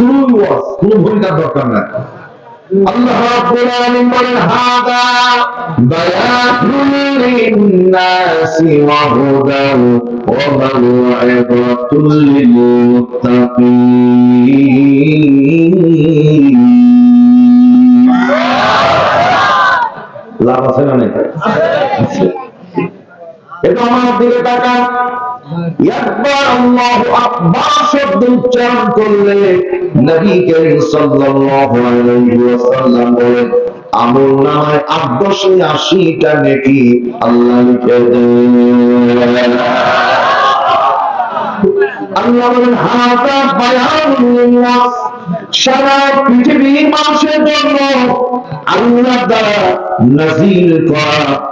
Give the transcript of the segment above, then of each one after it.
ওয়াজ কোনো ভূমিকার দরকার নাই। আল্লাহ রাব্বুল আলামিন বলেন হাদা বায়ানুন লিন-নাসি ওয়া হুদান ওয়া মাও'িযাতুল লিল-মুত্তাকিন. লাভ আছে না নাই? এটা আমার দিকে তাকান। একবার আল্লাহু আকবার শব্দ উচ্চারণ করলে নবী সাল্লাল্লাহু আলাইহি ওয়াসাল্লাম বলেন আমল নামায় আটশো আশিটা নেকি আল্লাহ আল্লাহ পৃথিবীর মানুষের জন্য দ্বারা নাজিল করা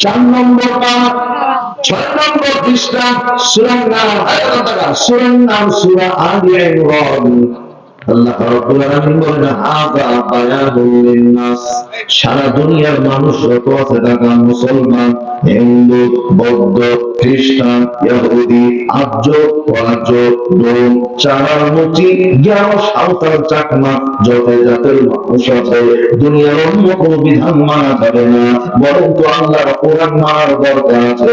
চার নম্বর পাঠ ছয় নম্বর পৃষ্ঠা সুরার নাম সুরার নাম সুরা ইমরান। আল্লাহ রাব্বুল আলামিন বলেন, হাযা সারা দুনিয়ার মানুষ যত আছে টাকা মুসলমান, হিন্দু, বৌদ্ধ, খ্রিস্টান, ইহুদি, আর্য ডোম চারার মুচি সাঁওতাল, চাকমা, যত জাতের মানুষ আছে, দুনিয়ার অন্য কোনো বিধান মানা যাবে না, বরং তো আল্লাহর কোরআন মানার দরকার আছে।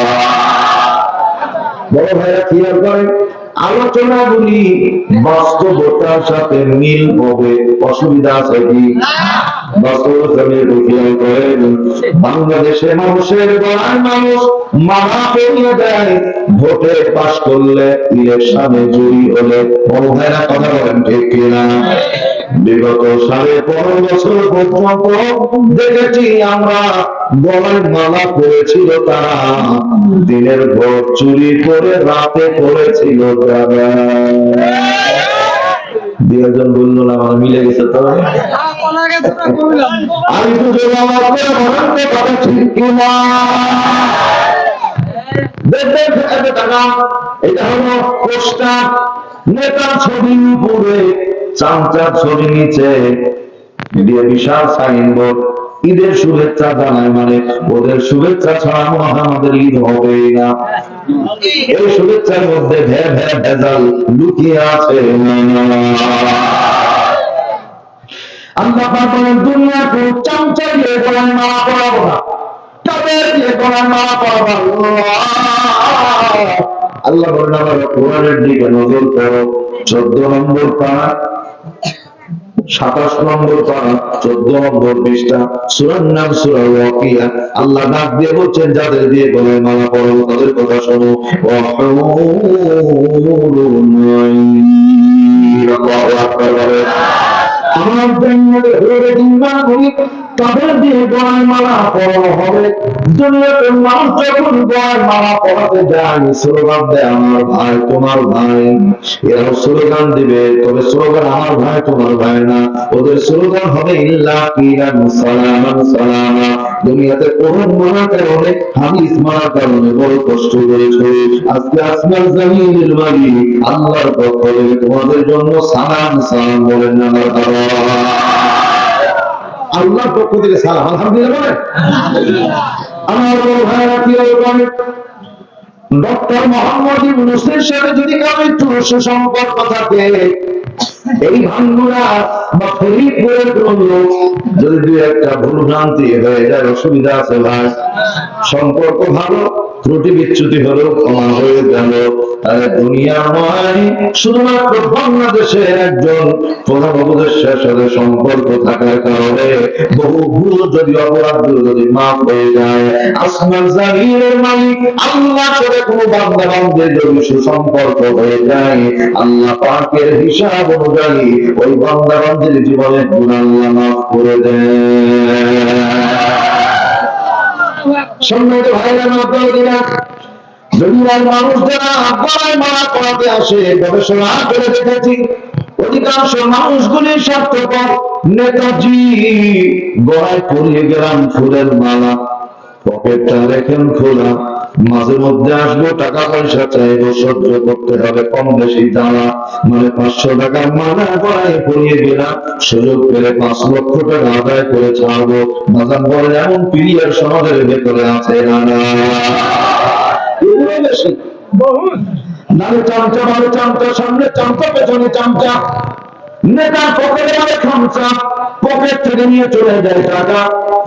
বড় ভাইরা খেয়াল করেন আলোচনাগুলি বাস্তবতার সাথে মিল হবে, অসুবিধা আছে কি? মানুষের মানুষ মানা করিয়ে দেয়। ভোটে পাশ করলে ইলেকশনে জয়ী হলে বড় ভাইরা কথা বলেন ঠিক কিনা? বিগত সাড়ে পনেরো বছর পর্যন্ত দেখেছি আমরা গলায় মালা পড়েছিল তারা। দিনের ভোট চুরি করে রাতে করেছিল তারা। দুজন না, আমার মিলে গেছে আমি আমার তো দেখবেন এটা হলো নেতার ছবি উপরে। চামচার ছবি নিচে দিয়ে বিশাল সাইনবোর্ড। ঈদের শুভেচ্ছা জানায় মানে ওদের শুভেচ্ছা ছাড়া আমাদের ঈদ হবেই না। এই শুভেচ্ছার মধ্যে ভে ভে ভেজাল লুকিয়ে আছে আল্লাহ পাক বলেন, দুনিয়াতে চামচা দিয়ে বলেন মালা পড়াবো না। তাদের দিয়ে বলেন মালা পড়াবো আল্লাহ বলেন আবার কোরআনের দিকে নজর করো। চোদ্দ নম্বর পাড়া সাতাশ নম্বর পারা চোদ্দ নম্বর পৃষ্ঠা সুরার নাম সুরা ওয়াকিয়া। আল্লাহ ডাক দিয়ে বলছেন যাদের দিয়ে গলায় মালা পড়ো তাদের কথা শোনো। আমার জন্য তাদের দিয়ে পড়ানো হবে। দুনিয়াতে মানুষ যখন পড়াতে যায়, স্লোগান দেয়, আমার ভাই তোমার ভাই। এরা স্লোগান দিবে, তবে স্লোগান আমার ভাই তোমার ভাই না। ওদের স্লোগান হবে, ইল্লা সালামা। দুনিয়াতে কারণে, হাদিস মানার কারণে বড় কষ্ট করেছে আজকে আসমান জমিনের মালিক, আল্লাহর পক্ষ তোমাদের জন্য সালাম সালাম বলেন না আল্লাহর পক্ষ থেকে সালাম আলহামদুলিল্লাহ আমার বড় ভাইরা ডক্টর মোহাম্মদ ইউনুসের সাথে যদি কারও একটু সুসম্পর্ক থাকে এই ভাঙ্গুরা বা ফরিদপুরের কোন লোক যদি একটা ভুল ভ্রান্তি হয়ে যায় অসুবিধা আছে ভাই। সম্পর্ক ভালো ত্রুটি বিচ্যুতি হলেও ক্ষমা হয়ে গেল। তাহলে দুনিয়া নয় শুধুমাত্র বাংলাদেশের একজন প্রধান উপদেশের সাথে সম্পর্ক থাকার কারণে বহু ভুল যদি, অপরাধ যদি মাফ হয়ে যায়, আসমান জামিনের মালিক আল্লাহ করে কোনো বান্দা বান্ধবের যদি সুসম্পর্ক হয়ে যায়, আল্লাহ পাকের হিসাব অনুযায়ী ওই বান্দা বান্ধবের জীবনের গুণ আল্লাহ মাফ করে দেয় সম্মানিত ভাইরা মাতাদিনা দুনিয়ার মানুষ যারা মারা করাতে আসে, গবেষণা করে দেখেছি, অধিকাংশ স্বার্থপর, নেতাজি গেলাম ফুলের মালা, পকেটটা রেখেন খোলা। মাঝে মধ্যে আসব টাকা পয়সা চাইব সহ্য করতে হবে কম বেশি দাঁড়া মানে পাঁচশো টাকার মানা গড়াই পড়িয়ে গেলাম সুযোগ পেলে পাঁচ লক্ষ টাকা আদায় করে ছাড়বো। বাজার বলে এমন পিরিয়ার সমাজের ভেতরে আছে না না এগুলো বেশি নালে চামচা ভালো চামচা সামনে চামচা পেছনে চামচা। নেতার পকেটে মানে খামচা। পকেট থেকে নিয়ে চলে যায় টাকা,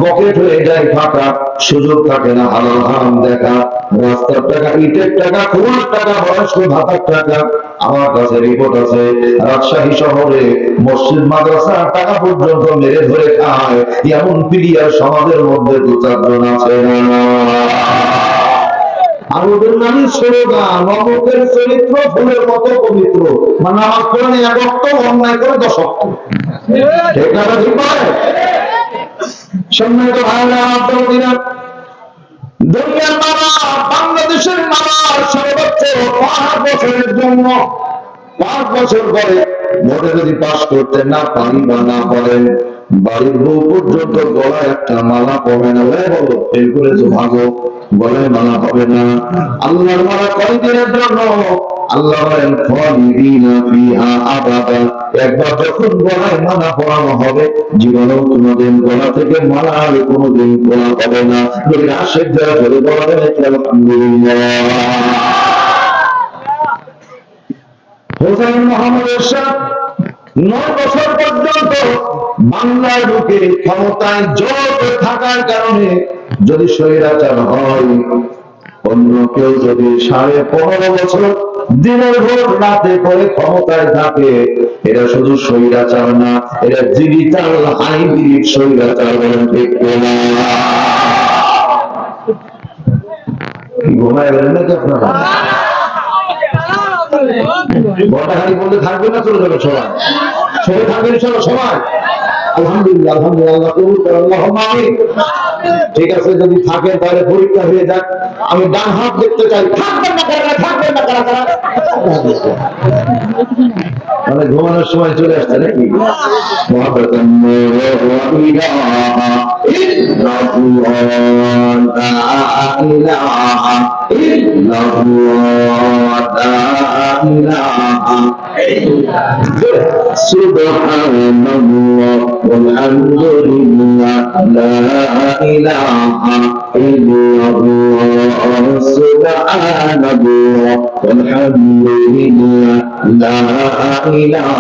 পকেট হয়ে যায় ফাঁকা সুযোগ থাকে না, হালাল হারাম দেখা। রাস্তার টাকা, ইটের টাকা, খোলার টাকা, বয়স্ক ভাতার টাকা। আমার কাছে রিপোর্ট আছে, রাজশাহী শহরে মসজিদ, মাদ্রাসা, টাকা পর্যন্ত মেরে ধরে খায়। এমন পিরিয়ার সমাজের মধ্যে দু চারজন আছে আর ওদের নামই চরিত্র ফুলের মতো পবিত্র। মানে আমার কোরআনে এক অক্ট অন্যায় করে দশ অক্ট ঠিক সম্মানিত আপনারা দুনিয়ার বাংলাদেশের মামা সর্বোচ্চ পাঁচ বছরের জন্য, পাঁচ বছর পরে ভোটে যদি পাশ করতে না পারি বা না পারেন বাড়ির বউ পর্যন্ত গলায় একটা মালা পড়ে না ওই বলো করে তো ভাগো, গলায় মালা হবে না। আল্লাহর মালা কয়দিনের জন্য? আল্লাহ বলেন একবার যখন গলায় মালা হবে কোনোদিন গলা থেকে মালা আর কোনোদিন পরা হবে না। যদি বলা মোহাম্মদ এরশাদ নয় বছর পর্যন্ত বাংলার বুকে ক্ষমতায় জোট থাকার কারণে যদি স্বৈরাচার হয়, অন্য কেউ যদি সাড়ে পনেরো বছর দিনের ভোর রাতে করে ক্ষমতায় থাকে এরা শুধু স্বৈরাচার না এরা ডিজিটাল হাইব্রিড স্বৈরাচার বলেন ঠিক ঘুমায় গেলেন নাকি আপনারা? বটাখালি বলতে থাকবে না, চলে যাবে সবাই। সবাই থাকবেন সবাই। সবাই ঠিক আছে, যদি থাকে তাহলে পরীক্ষা হয়ে যাক। আমি ডান হাত দেখতে চাই। মানে ঘুমানোর সময় চলে আসছে নাকি? মহাপ্রথম سبحان الله والحمد لله لا إله إلا الله سبحان الله والحمد لله لا إله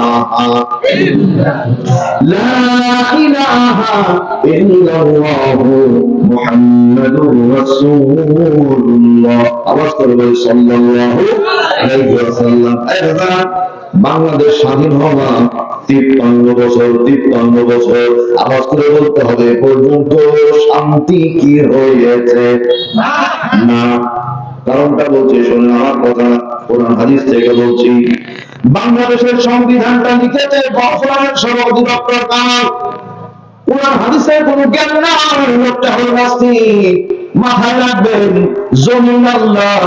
لا إله إلا الله محمد رسول الله. أرسل صلى الله عليه وسلم. أيضا বাংলাদেশ স্বাধীন হওয়া তিপ্পান্ন বছর তিপ্পান্ন বছর। আওয়াজ করে বলতে হবে, পর্যন্ত শান্তি কি হয়েছে? না। কারণটা বলছি শুনে আমার কথা, কোরআন হাদিস থেকে বলছি। বাংলাদেশের সংবিধানটা লিখেছে গফরানের সভাপতি ডক্টর কামাল কোরআন হাদিসের কোন জ্ঞান নাই, লোকটা হল নাস্তিক। মাথায় রাখবেন, জমিন আল্লাহ,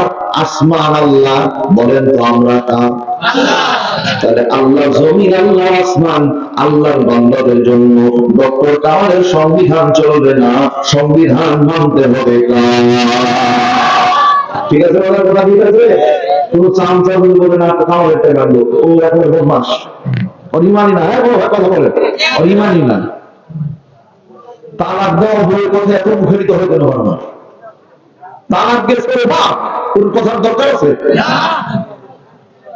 আসমান আল্লাহ, বলেন তো আমরা কার? তাহলে আল্লাহ জমিন, আল্লাহ আসমান, আল্লাহর বান্দাদের জন্য ডক্টর কামালের সংবিধান চলবে না, সংবিধান মানতে হবে ঠিক আছে কথা ঠিক আছে? কোন চাম চাম বলে না কামাল একটা গান্ধ ও এখন বদমাস। অরিমানি না হ্যাঁ কথা বলে অরিমানি না। তালাক দেওয়া বইয়ের কথা এত মুখরিত হয়ে কেন তালাক গেছে বাপ, কোন কথার দরকার আছে?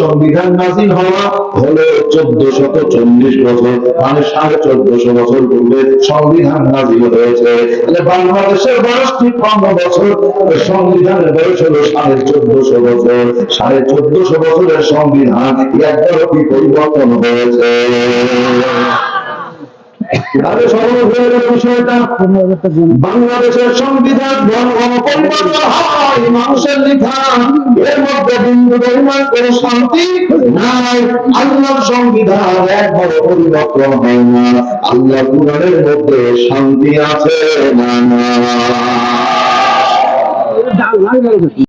সংবিধান। নাজিল মানে চোদ্দশো বছর হয়েছে। বাংলাদেশের বয়স বছর সংবিধানের বয়স হলো সাড়ে চোদ্দশো বছর। সাড়ে চোদ্দশো বছরের সংবিধান একবারও কি পরিবর্তন হয়েছে? বাংলাদেশের সংবিধান হয়। মানুষের এর মধ্যে বিন্দু কোন শান্তি নাই। আল্লাহর সংবিধান একবারও পরিবর্তন হয় না। আল্লাহ মধ্যে শান্তি আছে না